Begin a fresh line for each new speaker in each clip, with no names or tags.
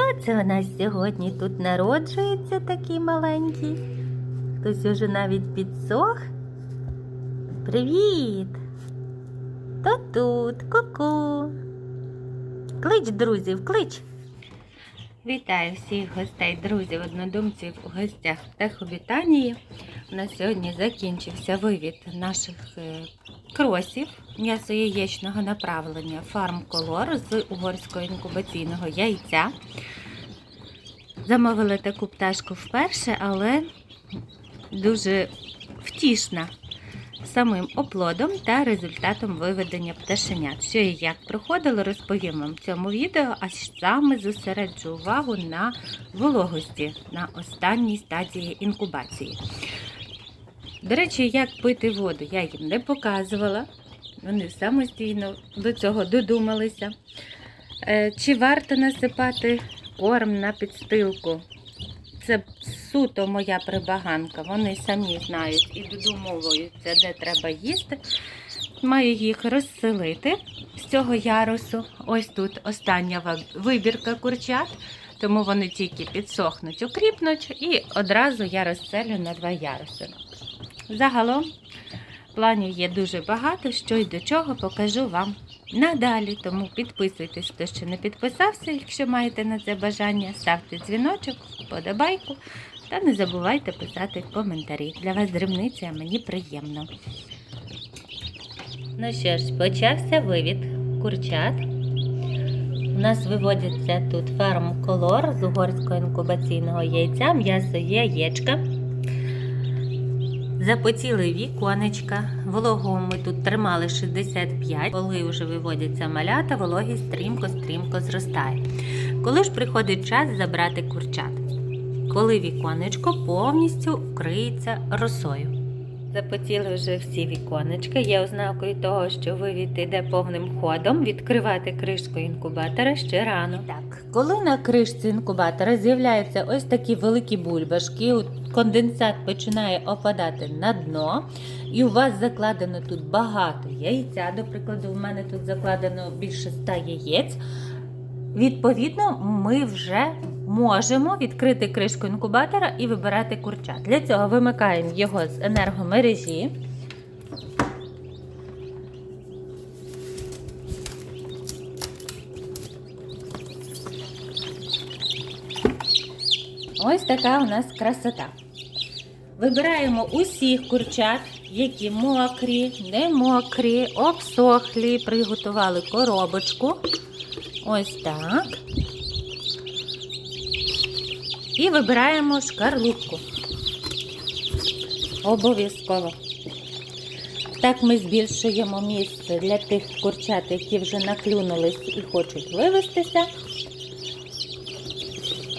Хто це у нас сьогодні тут народжується такий маленький? Хтось уже навіть підсох? Привіт! То тут, ку-ку. Клич друзів, клич. Вітаю всіх гостей, друзів, однодумців у гостях Техобітанії. У нас сьогодні закінчився вивід наших е, кросів м'ясо-яєчного направлення Farm Color з угорського інкубаційного яйця. Замовили таку пташку вперше, але дуже втішна самим оплодом та результатом виведення пташенят. Що і як проходило, розповім вам в цьому відео, а саме зосереджу увагу на вологості на останній стадії інкубації. До речі, як пити воду, я їм не показувала. Вони самостійно до цього додумалися. Е, Чи варто насипати корм на підстилку? Це суто моя прибаганка. Вони самі знають і додумовуються, де треба їсти. Маю їх розселити з цього ярусу. Ось тут остання вибірка курчат, тому вони тільки підсохнуть, укріпнуть, і одразу я розселю на два яруси. Загалом планів є дуже багато, що й до чого покажу вам надалі. Тому підписуйтесь, хто ще не підписався, якщо маєте на це бажання, ставте дзвіночок, подобайку та не забувайте писати коментарі. Для вас дрібниці, мені приємно. Ну що ж, почався вивід курчат. У нас виводяться тут ферм колор з угорського інкубаційного яйця, м'ясо яєчка. Запотіли віконечка. Вологу ми тут тримали 65. Коли вже виводяться малята, вологість стрімко-стрімко зростає. Коли ж приходить час забрати курчат? Коли віконечко повністю вкриється росою. Запотіли вже всі віконечка. Є ознакою того, що вивід йде повним ходом. Відкривати кришку інкубатора ще рано. Так, коли на кришці інкубатора з'являються ось такі великі бульбашки, конденсат починає опадати на дно, і у вас закладено тут багато яйця. До прикладу, у мене тут закладено більше 100 яєць. Відповідно, ми вже можемо відкрити кришку інкубатора і вибирати курчат. Для цього вимикаємо його з енергомережі. Ось така у нас красота. Вибираємо усіх курчат, які мокрі, не мокрі, обсохлі, приготували коробочку. Ось так. І вибираємо шкарлупку. Обов'язково. Так ми збільшуємо місце для тих курчат, які вже наклюнулись і хочуть вивестися.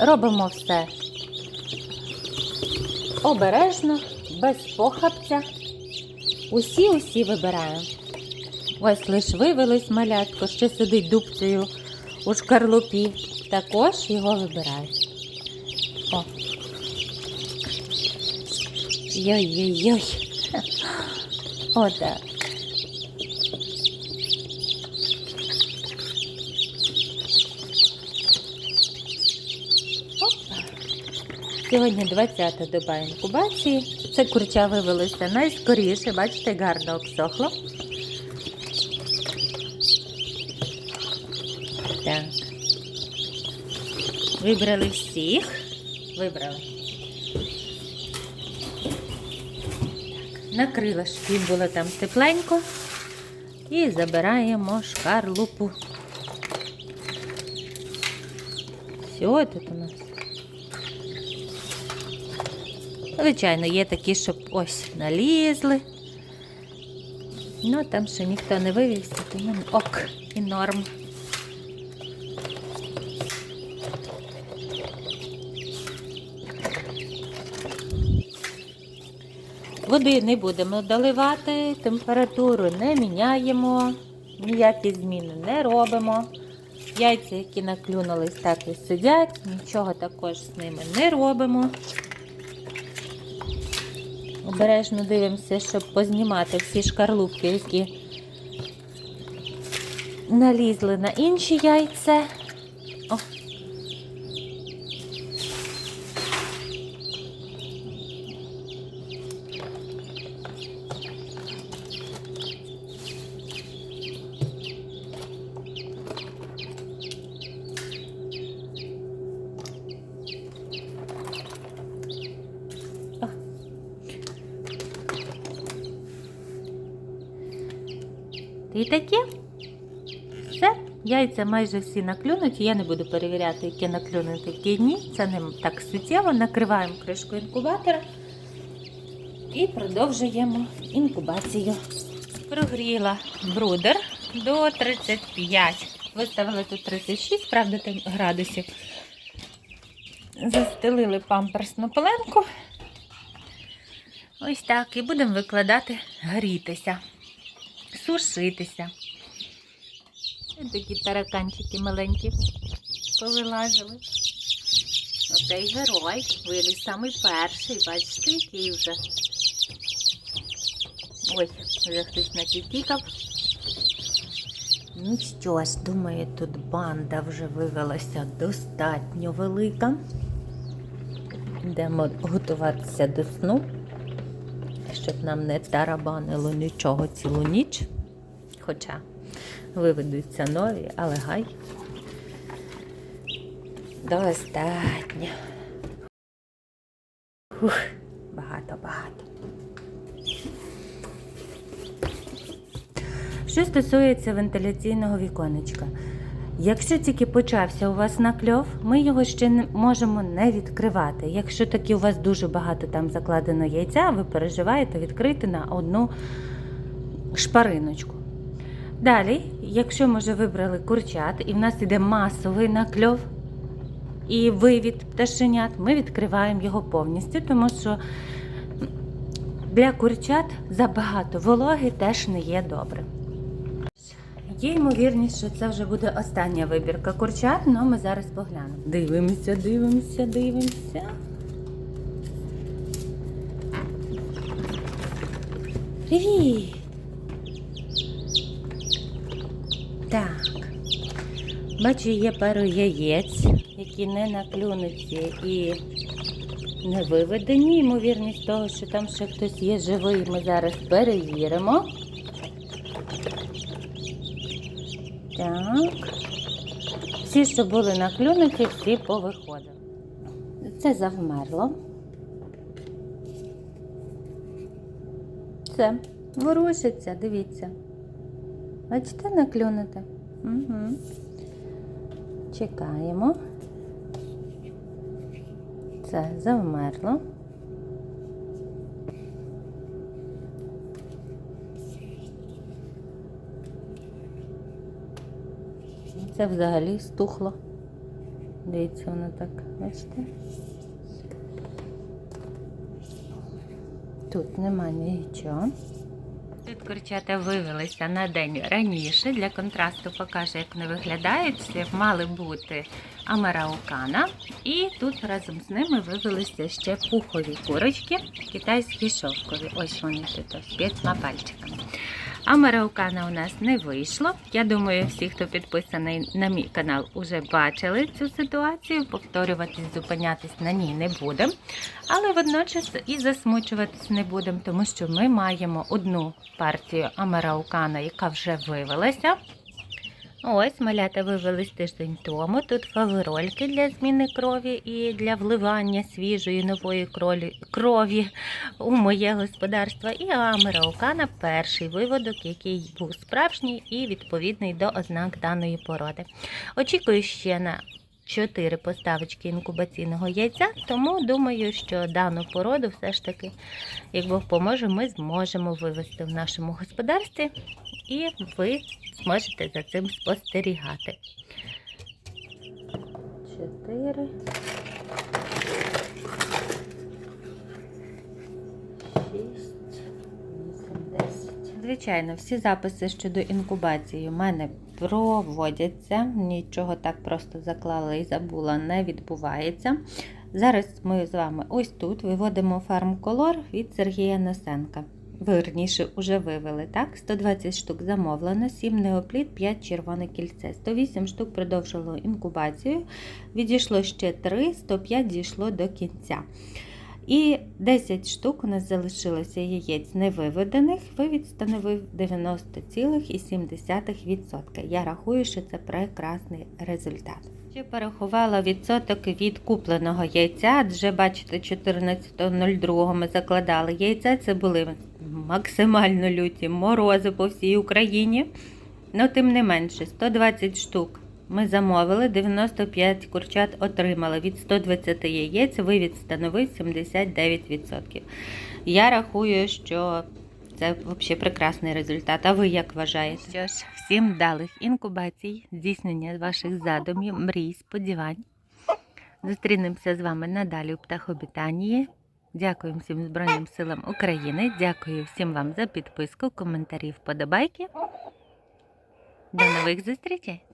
Робимо все обережно, без похабця. Усі-усі вибираємо. Ось лиш вивелось малятко, що сидить дубцею у шкарлупі. Також його вибирають. О. Йой-йой-йой. Отак. Сьогодні 20-та доба інкубації. Це курча вивелося найскоріше, бачите, гарно обсохло. Так. Вибрали всіх. Вибрали. Так, накрила, щоб було там тепленько. І забираємо шкарлупу. Все тут у нас. Звичайно, є такі, щоб ось налізли. Ну, там ще ніхто не вивівся, тому ок і норм. Води не будемо доливати, температуру не міняємо, ніякі зміни не робимо. Яйця, які наклюнулись, так і сидять, нічого також з ними не робимо. Обережно дивимося, щоб познімати всі шкарлупки, які налізли на інші яйця. О, І таке. Все, яйця майже всі наклюнуті. Я не буду перевіряти, які наклюнуті, які ні. Це не так суттєво. Накриваємо кришку інкубатора і продовжуємо інкубацію. Прогріла брудер до 35. Виставили тут 36, правда, градусів. Застелили памперсну пеленку. Ось так. І будемо викладати грітися, сушитися. Ось такі тараканчики маленькі повилазили. Оцей герой виліз самий перший, бачите, який вже. Ой, вже хтось натікав. Ну що ж, думаю, тут банда вже вивелася достатньо велика. Йдемо готуватися до сну, щоб нам не тарабанило нічого цілу ніч. Хоча виведуться нові, але гай. Достатньо. Багато-багато. Що стосується вентиляційного віконечка, якщо тільки почався у вас накльов, ми його ще не можемо не відкривати. Якщо таки у вас дуже багато там закладено яйця, ви переживаєте відкрити на одну шпариночку. Далі, якщо ми вже вибрали курчат і в нас іде масовий накльов і вивід пташенят, ми відкриваємо його повністю, тому що для курчат забагато вологи теж не є добре. Є ймовірність, що це вже буде остання вибірка курчат, але ми зараз поглянемо. Дивимося, дивимося, дивимося. Привіт! Так. Бачу, є пару яєць, які не наклюнуті і не виведені. Ймовірність того, що там ще хтось є живий, ми зараз перевіримо. Так. Всі, що були наклюнуті, всі повиходили. Це завмерло. Це ворушиться, дивіться. Бачите, наклюнуте? Угу. Чекаємо. Це завмерло. Це взагалі стухло. Дивіться, воно так, бачите? Тут нема нічого. Тут курчата вивелися на день раніше. Для контрасту покажу, як вони виглядають. Це мали бути амараукана. І тут разом з ними вивелися ще пухові курочки, китайські шовкові. Ось вони тут з п'ятьма пальчиками. Амараукана у нас не вийшло. Я думаю, всі, хто підписаний на мій канал, уже бачили цю ситуацію. Повторюватись, зупинятись на ній не будемо. Але водночас і засмучуватись не будемо, тому що ми маємо одну партію Амараукана, яка вже вивелася. Ось малята вивелись тиждень тому. Тут фаверольки для зміни крові і для вливання свіжої нової крові у моє господарство. І Амараукана перший виводок, який був справжній і відповідний до ознак даної породи. Очікую ще на 4 поставочки інкубаційного яйця, тому думаю, що дану породу все ж таки, як Бог поможе, ми зможемо вивести в нашому господарстві, і ви зможете за цим спостерігати. Чотири. Звичайно, всі записи щодо інкубації у мене проводяться. Нічого так просто заклала і забула, не відбувається. Зараз ми з вами ось тут виводимо фармколор від Сергія Носенка. Верніше, уже вивели, так? 120 штук замовлено, 7 неопліт, 5 червоне кільце. 108 штук продовжило інкубацію, відійшло ще 3, 105 дійшло до кінця. І 10 штук у нас залишилося яєць невиведених, вивід становив 90,7%. Я рахую, що це прекрасний результат. Ще порахувала відсоток від купленого яйця, адже бачите, 14.02 ми закладали яйця. Це були максимально люті морози по всій Україні. Ну, тим не менше, 120 штук ми замовили, 95 курчат отримали. Від 120 яєць вивід становив 79%. Я рахую, що це взагалі прекрасний результат. А ви як вважаєте? Що ж, всім вдалих інкубацій, здійснення ваших задумів, мрій, сподівань. Зустрінемося з вами надалі у птахобітанії. Дякую всім Збройним силам України. Дякую всім вам за підписку, коментарі, вподобайки. До нових зустрічей!